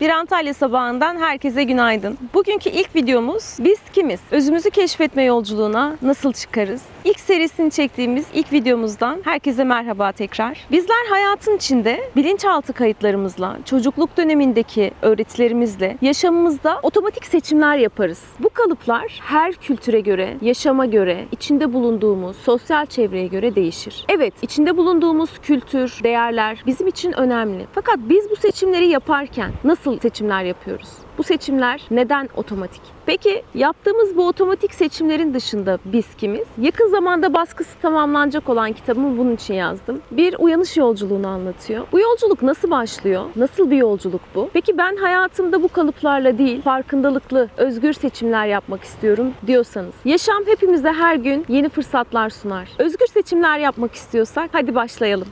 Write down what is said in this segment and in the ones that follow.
Bir Antalya sabahından herkese günaydın. Bugünkü ilk videomuz biz kimiz? Özümüzü keşfetme yolculuğuna nasıl çıkarız? İlk serisini çektiğimiz ilk videomuzdan herkese merhaba tekrar. Bizler hayatın içinde bilinçaltı kayıtlarımızla, çocukluk dönemindeki öğretilerimizle yaşamımızda otomatik seçimler yaparız. Bu kalıplar her kültüre göre, yaşama göre, içinde bulunduğumuz sosyal çevreye göre değişir. Evet, içinde bulunduğumuz kültür, değerler bizim için önemli. Fakat biz bu seçimleri yaparken nasıl seçimler yapıyoruz? Bu seçimler neden otomatik? Peki yaptığımız bu otomatik seçimlerin dışında biz kimiz? Yakın zamanda baskısı tamamlanacak olan kitabımı bunun için yazdım. Bir uyanış yolculuğunu anlatıyor. Bu yolculuk nasıl başlıyor? Nasıl bir yolculuk bu? Peki ben hayatımda bu kalıplarla değil, farkındalıklı, özgür seçimler yapmak istiyorum diyorsanız. Yaşam hepimize her gün yeni fırsatlar sunar. Özgür seçimler yapmak istiyorsak hadi başlayalım.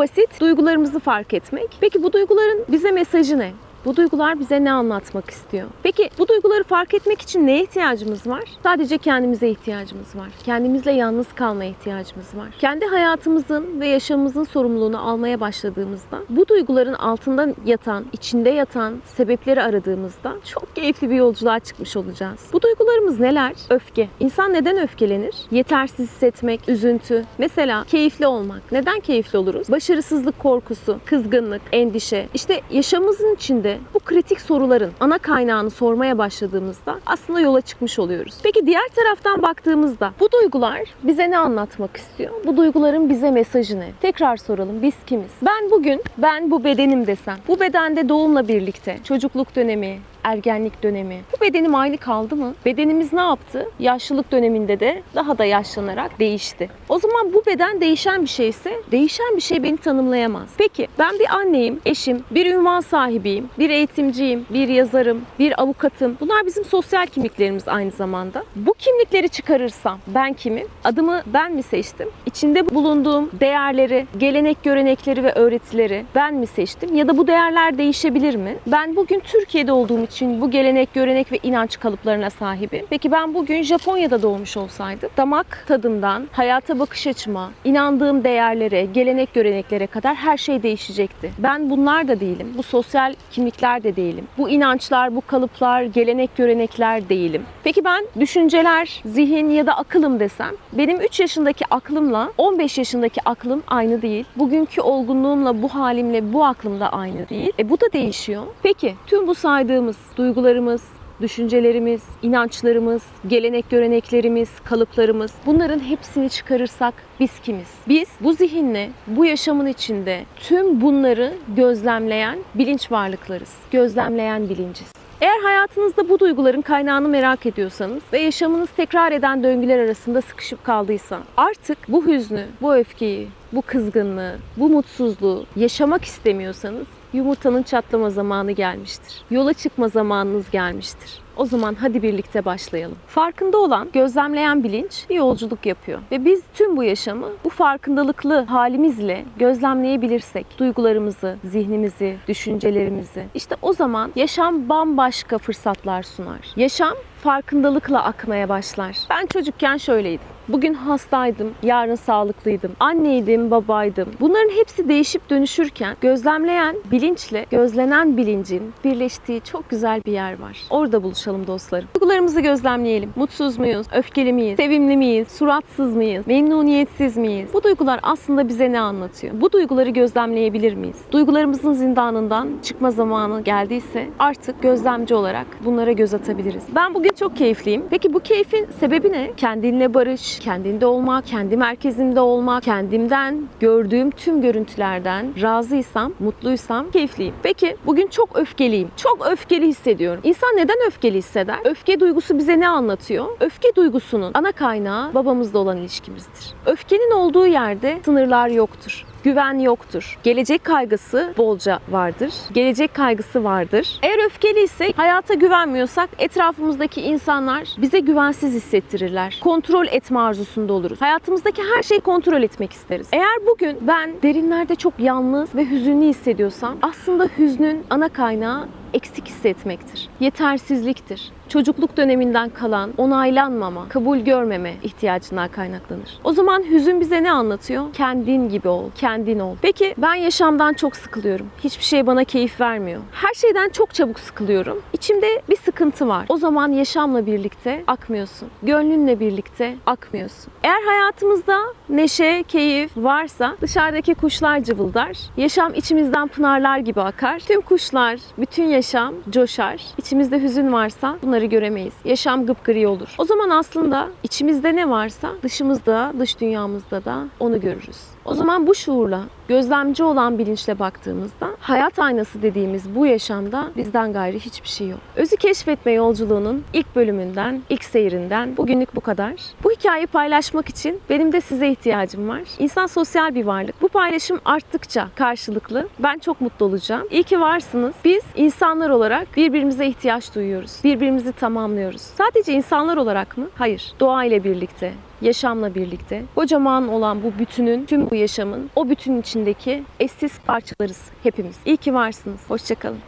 Basit. Duygularımızı fark etmek. Peki bu duyguların bize mesajı ne? Bu duygular bize ne anlatmak istiyor? Peki bu duyguları fark etmek için neye ihtiyacımız var? Sadece kendimize ihtiyacımız var. Kendimizle yalnız kalmaya ihtiyacımız var. Kendi hayatımızın ve yaşamımızın sorumluluğunu almaya başladığımızda bu duyguların altında yatan, içinde yatan sebepleri aradığımızda çok keyifli bir yolculuğa çıkmış olacağız. Bu duygularımız neler? Öfke. İnsan neden öfkelenir? Yetersiz hissetmek, üzüntü. Mesela keyifli olmak. Neden keyifli oluruz? Başarısızlık korkusu, kızgınlık, endişe. İşte yaşamımızın içinde bu kritik soruların ana kaynağını sormaya başladığımızda aslında yola çıkmış oluyoruz. Peki diğer taraftan baktığımızda bu duygular bize ne anlatmak istiyor? Bu duyguların bize mesajı ne? Tekrar soralım biz kimiz? Ben bugün ben bu bedenim desem. Bu bedende doğumla birlikte çocukluk dönemi, ergenlik dönemi. Bu bedenim aynı kaldı mı? Bedenimiz ne yaptı? Yaşlılık döneminde de daha da yaşlanarak değişti. O zaman bu beden değişen bir şeyse değişen bir şey beni tanımlayamaz. Peki ben bir anneyim, eşim, bir ünvan sahibiyim, bir eğitimciyim, bir yazarım, bir avukatım. Bunlar bizim sosyal kimliklerimiz aynı zamanda. Bu kimlikleri çıkarırsam ben kimim? Adımı ben mi seçtim? İçinde bulunduğum değerleri, gelenek görenekleri ve öğretileri ben mi seçtim? Ya da bu değerler değişebilir mi? Ben bugün Türkiye'de olduğum için bu gelenek, görenek ve inanç kalıplarına sahibim. Peki ben bugün Japonya'da doğmuş olsaydım damak tadımdan hayata bakış açıma, inandığım değerlere, gelenek göreneklere kadar her şey değişecekti. Ben bunlar da değilim. Bu sosyal kimlikler de değilim. Bu inançlar, bu kalıplar, gelenek görenekler değilim. Peki ben düşünceler, zihin ya da akılım desem benim 3 yaşındaki aklımla 15 yaşındaki aklım aynı değil. Bugünkü olgunluğumla bu halimle bu aklım da aynı değil. E bu da değişiyor. Peki tüm bu saydığımız duygularımız, düşüncelerimiz, inançlarımız, gelenek göreneklerimiz, kalıplarımız bunların hepsini çıkarırsak biz kimiz? Biz bu zihinle, bu yaşamın içinde tüm bunları gözlemleyen bilinç varlıklarız. Gözlemleyen bilinciz. Eğer hayatınızda bu duyguların kaynağını merak ediyorsanız ve yaşamınız tekrar eden döngüler arasında sıkışıp kaldıysa artık bu hüznü, bu öfkeyi, bu kızgınlığı, bu mutsuzluğu yaşamak istemiyorsanız yumurtanın çatlama zamanı gelmiştir. Yola çıkma zamanınız gelmiştir. O zaman hadi birlikte başlayalım. Farkında olan, gözlemleyen bilinç bir yolculuk yapıyor. Ve biz tüm bu yaşamı bu farkındalıklı halimizle gözlemleyebilirsek, duygularımızı, zihnimizi, düşüncelerimizi, işte o zaman yaşam bambaşka fırsatlar sunar. Yaşam farkındalıkla akmaya başlar. Ben çocukken şöyleydim. Bugün hastaydım, yarın sağlıklıydım. Anneydim, babaydım. Bunların hepsi değişip dönüşürken gözlemleyen bilinçle gözlenen bilincin birleştiği çok güzel bir yer var. Orada buluşalım dostlarım. Duygularımızı gözlemleyelim. Mutsuz muyuz? Öfkeli miyiz? Sevimli miyiz? Suratsız mıyız? Memnuniyetsiz miyiz? Bu duygular aslında bize ne anlatıyor? Bu duyguları gözlemleyebilir miyiz? Duygularımızın zindanından çıkma zamanı geldiyse artık gözlemci olarak bunlara göz atabiliriz. Ben bugün çok keyifliyim. Peki bu keyfin sebebi ne? Kendinle barış, kendinde olmak, kendi merkezimde olmak, kendimden gördüğüm tüm görüntülerden razıysam, mutluysam keyifliyim. Peki bugün çok öfkeliyim. Çok öfkeli hissediyorum. İnsan neden öfkeli hisseder? Öfke duygusu bize ne anlatıyor? Öfke duygusunun ana kaynağı babamızla olan ilişkimizdir. Öfkenin olduğu yerde sınırlar yoktur. Güven yoktur. Gelecek kaygısı bolca vardır. Gelecek kaygısı vardır. Eğer öfkeliysek, hayata güvenmiyorsak etrafımızdaki insanlar bize güvensiz hissettirirler. Kontrol etme arzusunda oluruz. Hayatımızdaki her şeyi kontrol etmek isteriz. Eğer bugün ben derinlerde çok yalnız ve hüzünlü hissediyorsam aslında hüznün ana kaynağı eksik hissetmektir. Yetersizliktir. Çocukluk döneminden kalan onaylanmama, kabul görmeme ihtiyacından kaynaklanır. O zaman hüzün bize ne anlatıyor? Kendin gibi ol, kendin ol. Peki ben yaşamdan çok sıkılıyorum. Hiçbir şey bana keyif vermiyor. Her şeyden çok çabuk sıkılıyorum. İçimde bir sıkıntı var. O zaman yaşamla birlikte akmıyorsun. Gönlünle birlikte akmıyorsun. Eğer hayatımızda neşe, keyif varsa dışarıdaki kuşlar cıvıldar. Yaşam içimizden pınarlar gibi akar. Tüm kuşlar, bütün yaşam coşar. İçimizde hüzün varsa bunları göremeyiz. Yaşam gıpgri olur. O zaman aslında içimizde ne varsa dışımızda, dış dünyamızda da onu görürüz. O zaman bu şuurla, gözlemci olan bilinçle baktığımızda hayat aynası dediğimiz bu yaşamda bizden gayrı hiçbir şey yok. Özü keşfetme yolculuğunun ilk bölümünden, ilk seyrinden bugünlük bu kadar. Bu hikayeyi paylaşmak için benim de size ihtiyacım var. İnsan sosyal bir varlık. Bu paylaşım arttıkça karşılıklı ben çok mutlu olacağım. İyi ki varsınız. Biz insanlar olarak birbirimize ihtiyaç duyuyoruz. Birbirimizi tamamlıyoruz. Sadece insanlar olarak mı? Hayır. Doğa ile birlikte, yaşamla birlikte kocaman olan bu bütünün, tüm bu yaşamın o bütünün içindeki eşsiz parçalarız hepimiz. İyi ki varsınız. Hoşçakalın.